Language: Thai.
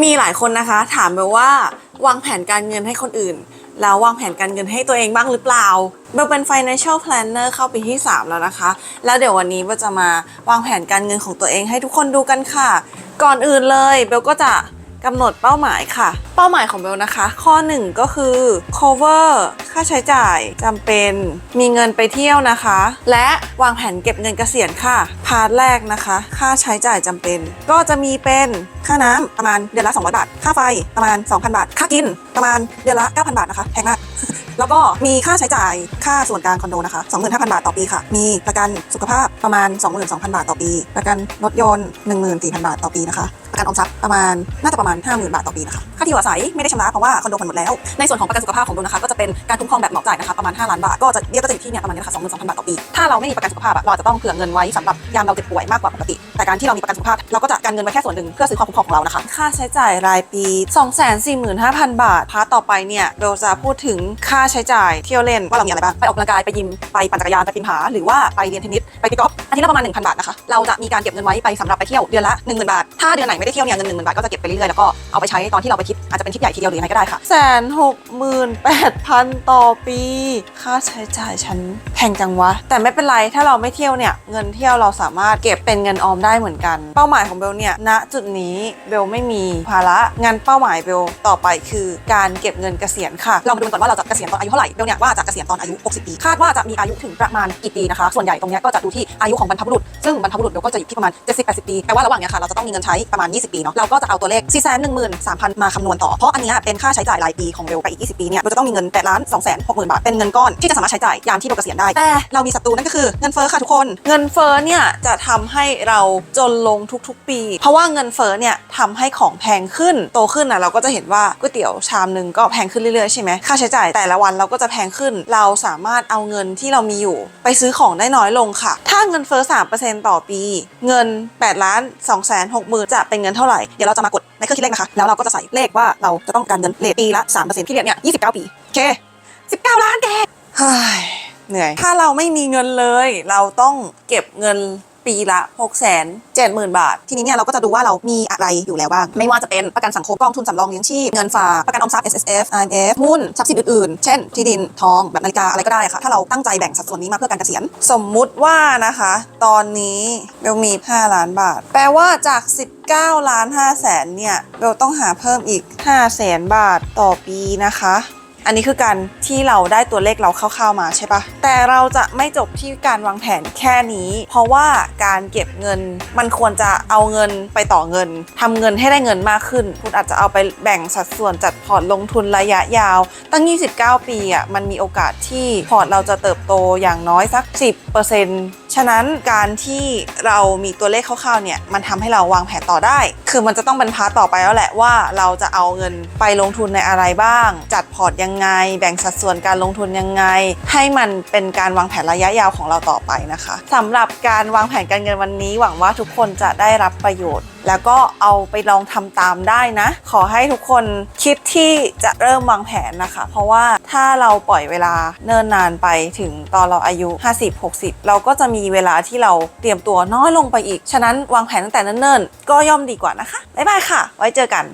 มีหลายคนนะคะ ถามมาว่าวางแผนการเงินให้คนอื่น แล้ววางแผนการเงินให้ตัวเองบ้างหรือเปล่าเบลเป็น financial planner เข้าปีที่ 3 แล้วนะคะ แล้วเดี๋ยววันนี้เบลจะมาวางแผนการเงินของตัวเองให้ทุกคนดูกันค่ะ ก่อนอื่นเลยเบลก็จะ กำหนดเป้าหมายค่ะ เป้าหมายของเบลนะคะ ข้อ 1 ก็คือ cover ค่าใช้จ่ายจำเป็นมีเงินไปเที่ยวนะคะ และวางแผนเก็บเงินเกษียณค่ะ พาร์ทแรกนะคะ ค่าใช้จ่ายจำเป็น ก็จะมีเป็นค่าน้ำประมาณเดือนละ200บาท ค่าไฟประมาณ 2,000 บาท ค่ากินประมาณเดือนละ 9,000 บาทนะคะแพงมากแล้วก็มีค่าใช้จ่ายค่าส่วนกลางคอนโดนะคะ 25,000 บาทต่อปีค่ะ มีประกันสุขภาพประมาณ 22,000 บาทต่อปี ประกันรถยนต์ 14,000 บาทต่อปีนะคะ ประกันออมทรัพย์ประมาณน่าจะประมาณ 50,000 บาทต่อปีนะคะ ค่าที่อยู่อาศัยไม่ได้ชำระเพราะว่าคอนโดผ่อนหมดแล้ว ในส่วนของประกันสุขภาพของโดนะคะก็จะเป็นการคุ้มครองแบบเหมาจ่ายนะคะประมาณ 5 ล้านบาท ก็จะเรียกก็จะอยู่ที่เนี่ยประมาณนี้ค่ะ22,000บาทต่อปี ถ้าเราไม่มีประกันสุขภาพเราจะต้องเผื่อเงินไว้สำหรับยามเราเจ็บป่วยมากกว่าปกติ แต่การที่เรามีประกันสุขภาพเราก็จะการเงินไว้แค่ส่วนหนึ่งเพื่อซื้อความคุ้มครองของเรานะคะ ค่าใช้จ่ายรายปี 245,000 บาท พาร์ทต่อไปเนี่ยเบลจะพูดถึงค่าใช้จ่ายเที่ยวเล่นว่าเรามีอะไรบ้าง ไปออกกำลังกาย ไปยิม ไปปั่นจักรยาน ไปปีนผา หรือว่าไปเรียนเทนนิส ไปตีกอล์ฟอาทิตย์ละประมาณ 1,000 บาทนะคะ เราจะมีการเก็บเงินไว้ไปสำหรับไปเที่ยวเดือนละ 10,000 บาท ถ้าเดือนไหนไม่ได้เที่ยวเนี่ยเงิน10,000 บาทก็จะเก็บไปเรื่อยๆ แล้วก็เอาไปใช้ตอนที่เราไปทริปอาจจะเป็นทริปใหญ่ทีเดียวหรือยังไงก็ได้ค่ะแสนหกหมื่นแปดพันต่อปี ค่าใช้จ่ายฉันแพงจังวะ แต่ไม่เป็นไรถ้าเราไม่เที่ยวเนี่ย เงินเที่ยวเราสามารถเก็บเป็นเงินออมได้เหมือนกัน เป้าหมายของเบลเนี่ยณจุดนี้เบลไม่มีภาระงานเป้าหมายเบลต่อไปคือการเก็บเงินเกษียณค่ะเรามาดูกันก่อนว่าเราจะเกษียณตอนอายุเท่าไหร่เบลเนี่ยว่าจะเกษียณตอนอายุ 60 ปีคาดว่าจะมีอายุถึงประมาณกี่ปีนะคะส่วนใหญ่ตรงเนี้ยก็จะดูที่อายุของบรรพบุรุษซึ่งบรรพบุรุษเบลก็จะอยู่ที่ประมาณ70-80ปีแปลว่าระหว่างเนี้ยค่ะเราจะต้องมีเงินใช้ประมาณ 20 ปีเนาะเราก็จะเอาตัวเลข4 1 3 0 0 0มาคำนวณต่อ เพราะอันเนี้ยเป็นค่าใช้จ่ายรายปีของเบลไปอีก 20 ปีเนี่ยเบลจะต้องมีเงิน8ล้าน2 6 0 0 0 0 บาท เป็นเงินก้อนที่จะสามารถใช้จ่ายยามที่เบลเกษียณได้ แต่เรามีศัตรูนั่นก็คือเงินเฟ้อค่ะทุกคน เงินเฟ้อเนี่ยจะทำให้เราจนลงทุกๆ ปี เพราะว่าเงินเฟ้อเนี่ยทำให้ของแพงขึ้น โตขึ้นนะเราก็จะเห็นว่าก๋วยเตี๋ยวชามหนึ่งก็แพงขึ้นเรื่อยๆใช่ไหมค่าใช้จ่ายแต่ละวันเราก็จะแพงขึ้น เราสามารถเอาเงินที่เรามีอยู่ ไปซื้อของได้น้อยลงค่ะ ถ้าเงินเฟ้อ3%ต่อปี เงิน 8 ล้าน2 6 0 0 0 0จะเป็นเงินเท่าไหร่ เดี๋ยวเราจะมากดในเค รื่องคิดเลขนะคะ แล้วเราก็จะใส่เลขว่าเราจะต้องการเงินเลทปีละ3%ที่เรียกเนี่ย29 ปีโอเค 19 ล้านแกเฮ้ยเหนื่อย ถ้าเราไม่มีเงินเลย เราต้องเก็บเงิน ปีละ6 7 0 0 0 0 บาท ทีนี้เนี่ยเราก็จะดูว่าเรามีอะไรอยู่แล้วบ้าง ไม่ว่าจะเป็นประกันสังคมกองทุนสำรองเลี้ยงชีพ เงินฝากประกันออมทรัพย์ S S F I M F หุ้นทรัพย์สินอื่นๆ เช่น ที่ดินทองแบบนาฬิกาอะไรก็ได้ค่ะ ถ้าเราตั้งใจแบ่งสัดส่วนนี้มาเพื่อการเกษียณ สมมุติว่านะคะ ตอนนี้เบลมี 5 ล้านบาท แปลว่าจาก19ล้าน5แสนเนี่ยเบลต้องหาเพิ่มอีก5แสนบาทต่อปีนะคะ อันนี้คือการที่เราได้ตัวเลขเราคร่าวๆมาใช่ปะแต่เราจะไม่จบที่การวางแผนแค่นี้ เพราะว่าการเก็บเงินมันควรจะเอาเงินไปต่อเงินทำเงินให้ได้เงินมากขึ้น คุณอาจจะเอาไปแบ่งสัดส่วนจัดพอร์ตลงทุนระยะยาว ตั้ง 29 ปีอะมันมีโอกาสที่พอร์ตเราจะเติบโตอย่างน้อยสัก 10% ฉะนั้นการที่เรามีตัวเลขคร่าวๆเนี่ยมันทำให้เราวางแผนต่อได้ คือมันจะต้องเป็นพาต่อไปแล้วแหละว่าเราจะเอาเงินไปลงทุนในอะไรบ้าง จัดพอร์ตยังไง แบ่งสัดส่วนการลงทุนยังไง ให้มันเป็นการวางแผนระยะยาวของเราต่อไปนะคะสำหรับการวางแผนการเงินวันนี้หวังว่าทุกคนจะได้รับประโยชน์ แล้วก็เอาไปลองทำตามได้นะ ขอให้ทุกคนคิดที่จะเริ่มวางแผนนะคะ เพราะว่าถ้าเราปล่อยเวลาเนิ่นนานไปถึงตอนเราอายุ 50-60 เราก็จะมีเวลาที่เราเตรียมตัวน้อยลงไปอีก ฉะนั้นวางแผนตั้งแต่เนิ่นๆก็ย่อมดีกว่านะคะบ๊ายบายค่ะ ไว้เจอกัน